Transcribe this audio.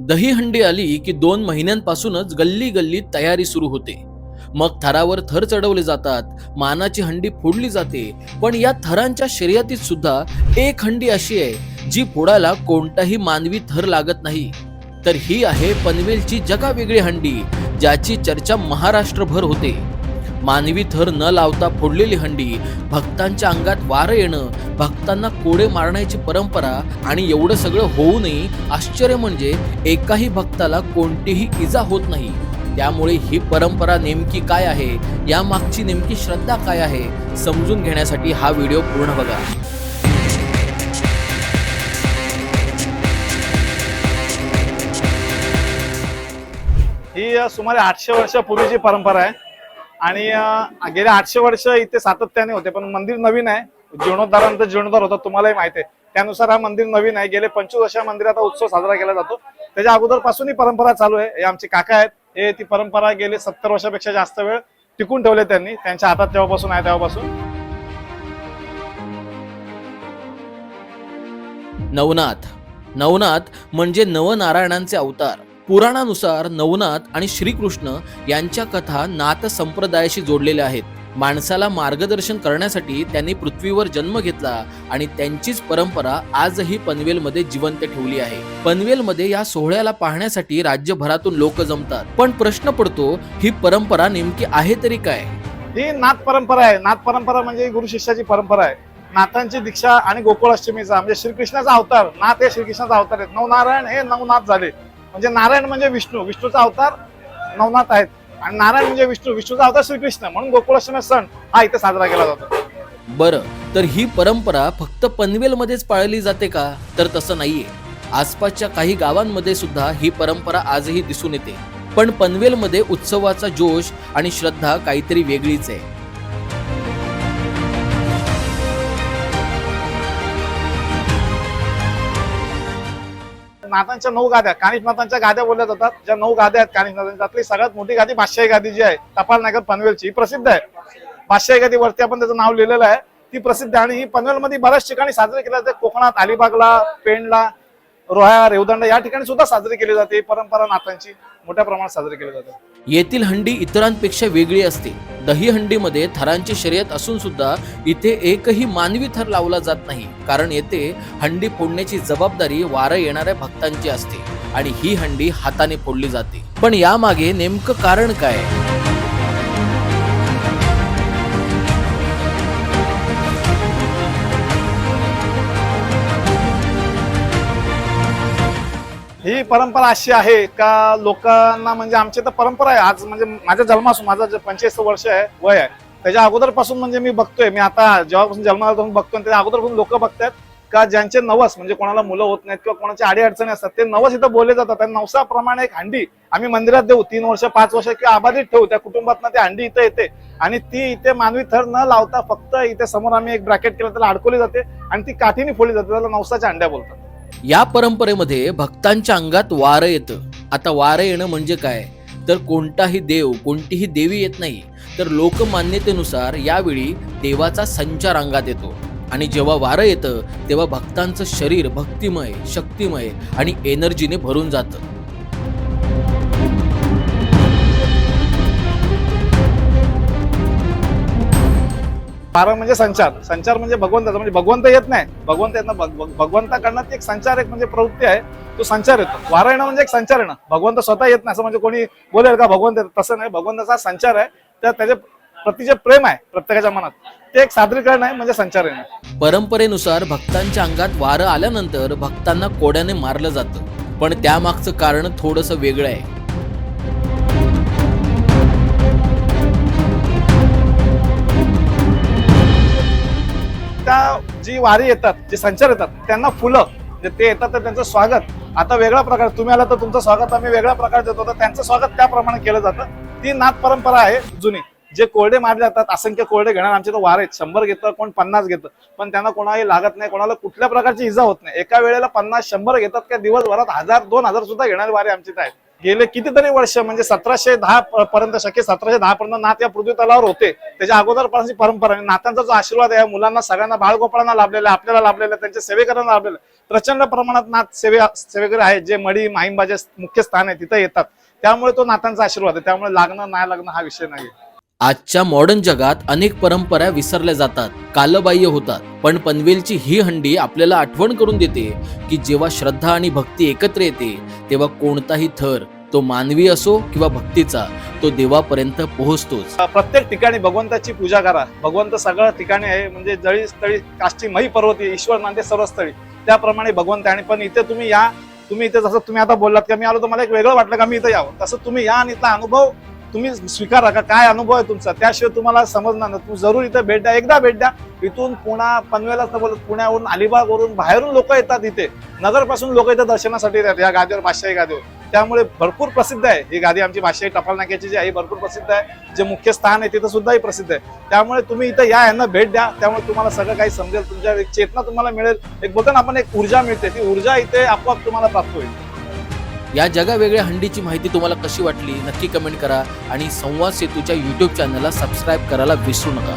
दहीहंडी आली की दोन महिन्यांपासूनच गल्ली गल्ली तयारी सुरू होते. मग थरावर थर चढवले जातात मानाची हंडी फोडली जाते पण या थरांच्या शर्यतीत सुद्धा एक हंडी अशी आहे जी फोडायला कोणताही मानवी थर लागत नाही. तर ही आहे पनवेलची जगावेगळी हंडी ज्याची चर्चा महाराष्ट्रभर होते. मानवी थर न लावता फोडलेली हंडी भक्तांच्या अंगात वारं येणं भक्तांना कोडे मारण्याची परंपरा आणि एवढं सगळं होऊनही आश्चर्य म्हणजे एकाही भक्ताला कोणतीही इजा होत नाही. त्यामुळे ही परंपरा नेमकी काय आहे? या मागची नेमकी श्रद्धा काय आहे? समजून घेण्यासाठी हा व्हिडिओ पूर्ण बघा. ही सुमारे आठशे वर्षापूर्वीची परंपरा आहे. आणि गेले गेल्या आठशे वर्ष इथे सातत्याने होते पण मंदिर नवीन आहे. जीर्णोद्धारानंतर जीर्णोद्धार होता तुम्हालाही माहिती आहे. त्यानुसार हा मंदिर नवीन आहे. गेले पंचवीस वर्षा मंदिराचा उत्सव साजरा केला जातो. त्याच्या अगोदरपासून ही परंपरा चालू आहे. हे आमचे काका आहेत. हे ती परंपरा गेले सत्तर वर्षापेक्षा जास्त वेळ टिकून ठेवले त्यांनी. त्यांच्या हातात तेव्हापासून आहे तेव्हापासून. नवनाथ. नवनाथ म्हणजे नवनारायणांचे अवतार. पुराणानुसार नवनाथ आणि श्रीकृष्ण यांच्या कथा नाथ संप्रदायाशी जोडलेल्या आहेत. माणसाला मार्गदर्शन करण्यासाठी त्यांनी पृथ्वीवर जन्म घेतला आणि त्यांचीच परंपरा आजही पनवेलमध्ये जिवंत ठेवली आहे. पनवेलमध्ये या सोहळ्याला पाहण्यासाठी राज्यभरातून लोक जमतात. पण प्रश्न पडतो ही परंपरा नेमकी आहे तरी काय? ही नाथ परंपरा आहे. नाथ परंपरा म्हणजे गुरु शिष्याची परंपरा आहे. नाथांची दीक्षा आणि गोकुळाष्टमीचा म्हणजे श्रीकृष्णाचा अवतार. नाथ हे श्रीकृष्णाचा अवतार आहेत. नवनारायण हे नवनाथ झाले. म्हणजे नारायण म्हणजे विष्णू. विष्णूचा अवतार नवनाथ आहेत. आणि नारायण म्हणजे विष्णू. विष्णूचा अवतार श्रीकृष्ण म्हणून गोकुळाष्टमी सण हा इथे साजरा केला जातो. बरं तर ही परंपरा फक्त पनवेलमध्येच पाळली जाते का? तर तसं नाहीये. आसपासच्या काही गावांमध्ये सुद्धा ही परंपरा आजही दिसून येते. पण पनवेलमध्ये उत्सवाचा जोश आणि श्रद्धा काहीतरी वेगळीच आहे. नाथांच्या नऊ गाद्या कानिफनाथांच्या गाद्या बोलल्या जातात. ज्या नऊ गाद्या आहेत कानिफनाथांच्या त्यातली सगळ्यात मोठी गादी बादशाही गादी जी आहे टपाल नगर पनवेलची ही प्रसिद्ध आहे. बादशाही गादी वरती आपण त्याचं नाव लिहिलेलं आहे. ती प्रसिद्ध आहे. आणि ही पनवेलमध्ये बऱ्याच ठिकाणी साजरी केली जाते. कोकणात अलिबागला पेणला रोहा रेवदंडा या ठिकाणी सुद्धा साजरी केली जाते. ही परंपरा नाथांची मोठ्या प्रमाणात साजरे केले जातात. येथील हंडी इतरांपेक्षा वेगळी असते. दही हंडीमध्ये थरांची शर्यत असून सुद्धा इथे एकही मानवी थर लावला जात नाही. कारण येथे हंडी फोडण्याची जबाबदारी वारं येणाऱ्या भक्तांची असते आणि ही हंडी हाताने फोडली जाते. पण यामागे नेमकं कारण काय? ही परंपरा अशी आहे का लोकांना म्हणजे आमची तर परंपरा आहे. आज म्हणजे माझ्या जन्मापासून माझं जे पंचवीस वर्ष आहे वय आहे त्याच्या अगोदरपासून म्हणजे मी बघतोय. मी आता जेव्हापासून जन्माला बघतोय त्याच्या अगोदरपासून लोक बघतात का ज्यांचे नवस म्हणजे कोणाला मुलं होत नाहीत किंवा कोणाच्या आडी अडचणी असतात ते नवस इथं बोलले जातात. आणि नवसाप्रमाणे एक हंडी आम्ही मंदिरात देऊ तीन वर्ष पाच वर्ष किंवा आबाधित ठेवू त्या कुटुंबातनं ते हंडी इथं येते. आणि ती इथे मानवी थर न लावता फक्त इथे समोर आम्ही एक ब्रॅकेट केलं त्याला अडकवली जाते आणि ती काठीने फोडली जाते त्याला नवसाच्या अंड्या बोलतात. या परंपरेमध्ये भक्तांच्या अंगात वारं येतं. आता वारं येणं म्हणजे काय? तर कोणताही देव कोणतीही देवी येत नाही. तर लोकमान्यतेनुसार यावेळी देवाचा संचार अंगात येतो. आणि जेव्हा वारं येतं तेव्हा भक्तांचं शरीर भक्तिमय शक्तिमय आणि एनर्जीने भरून जातं. वारं म्हणजे संचार. संचार म्हणजे भगवंताचा. म्हणजे भगवंत येत नाही. भगवंत येत ना भगवंताकडनं ती एक संचार एक म्हणजे प्रवृत्ती आहे. तो संचार येतो. वारं येणं म्हणजे एक संचार येणं. भगवंत स्वतः येत नाही. असं म्हणजे कोणी बोलेल का भगवंत येत? तसं नाही. भगवंताचा संचार आहे. तर त्याचे प्रति जे प्रेम आहे प्रत्येकाच्या मनात ते एक सादरीकरण आहे म्हणजे संचार येणं. परंपरेनुसार भक्तांच्या अंगात वारं आल्यानंतर भक्तांना कोड्याने मारलं जातं. पण त्यामागचं कारण थोडंसं वेगळं आहे. जी वारी येतात जे संचार येतात त्यांना फुलं जे ते येतात तर त्यांचं स्वागत. आता वेगळा प्रकार तुम्ही आला तर तुमचं स्वागत आम्ही वेगळ्या प्रकार देतो तर त्यांचं स्वागत त्याप्रमाणे केलं जातं. ती नाथ परंपरा आहे जुनी. जे कोरडे मारले जातात असंख्य कोरडे घेणार आमचे तर वार आहेत. शंभर घेतं कोण पन्नास घेतं. पण त्यांना कोणालाही लागत नाही कोणाला कुठल्या प्रकारची इजा होत नाही. एका वेळेला पन्नास शंभर घेतात का दिवसभरात हजार दोन हजार सुद्धा घेणारे वारे आमचे आहेत. गेले कितीतरी वर्ष म्हणजे सतराशे दहा पर्यंत शक्य सतराशे दहा पर्यंत नाथ या पृथ्वी तलावर होते. त्याच्या अगोदरपासूनची परंपरा नाथांचा जो आशीर्वाद आहे मुलांना सगळ्यांना बाळगोपाळांना लाभलेला आपल्याला लाभलेला त्यांच्या सेवेकरांना लाभलेला प्रचंड प्रमाणात नाथ सेवे सेवेकरी आहेत जे मडी माहिंबाचे मुख्य स्थान आहे तिथे येतात. त्यामुळे तो नाथांचा आशीर्वाद आहे. त्यामुळे लागणं नाही लागणं हा विषय नाही आजच्या मॉडर्न जगात अनेक परंपरा विसरल्या जातात कालबाह्य होतात. पण पनवेलची ही हंडी आपल्याला आठवण करून देते की जेव्हा श्रद्धा आणि भक्ती एकत्र येते तेव्हा कोणताही थर तो मानवी असो किंवा भक्तीचा तो देवापर्यंत पोहोचतोच. प्रत्येक ठिकाणी भगवंताची पूजा करा. भगवंत सगळ्या ठिकाणी आहे म्हणजे जळी स्थळी काष्टी मही पर्वती ईश्वर नांदे सर्वस्थळी. त्याप्रमाणे भगवंत आहे. आणि पण इथे तुम्ही या तुम्ही इथे जसं तुम्ही आता बोललात की मी आलो तर मला एक वेगळं वाटलं का मी इथं यावं? तसं तुम्ही या आणि इथला अनुभव तुम्ही स्वीकारा का? काय अनुभव आहे तुमचा? त्याशिवाय तुम्हाला समजणार ना तुम्ही जरूर इथं भेट द्या. एकदा भेट द्या. इथून पुणा पनवेला नाही बोलत पुण्यावरून अलिबागवरून बाहेरून लोक येतात इथे. नगरपासून लोक इथं दर्शनासाठी येतात. या गादीवर बादशाही गादीवर. त्यामुळे भरपूर प्रसिद्ध आहे ही गादी आमची बादशाही टपाल नाक्याची जी आहे ही भरपूर प्रसिद्ध आहे. जे मुख्य स्थान आहे तिथं सुद्धाही प्रसिद्ध आहे. त्यामुळे तुम्ही इथं या यांना भेट द्या. त्यामुळे तुम्हाला सगळं काही समजेल. तुमच्या एक चेतना तुम्हाला मिळेल. एक बोलतो ना आपण एक ऊर्जा मिळते. ती ऊर्जा इथे आपोआप तुम्हाला प्राप्त होईल. या जगावेगळ्या हंडीची माहिती तुम्हाला कशी वाटली नक्की कमेंट करा आणि संवाद सेतूच्या यूट्यूब चॅनलला सबस्क्राईब करायला विसरू नका.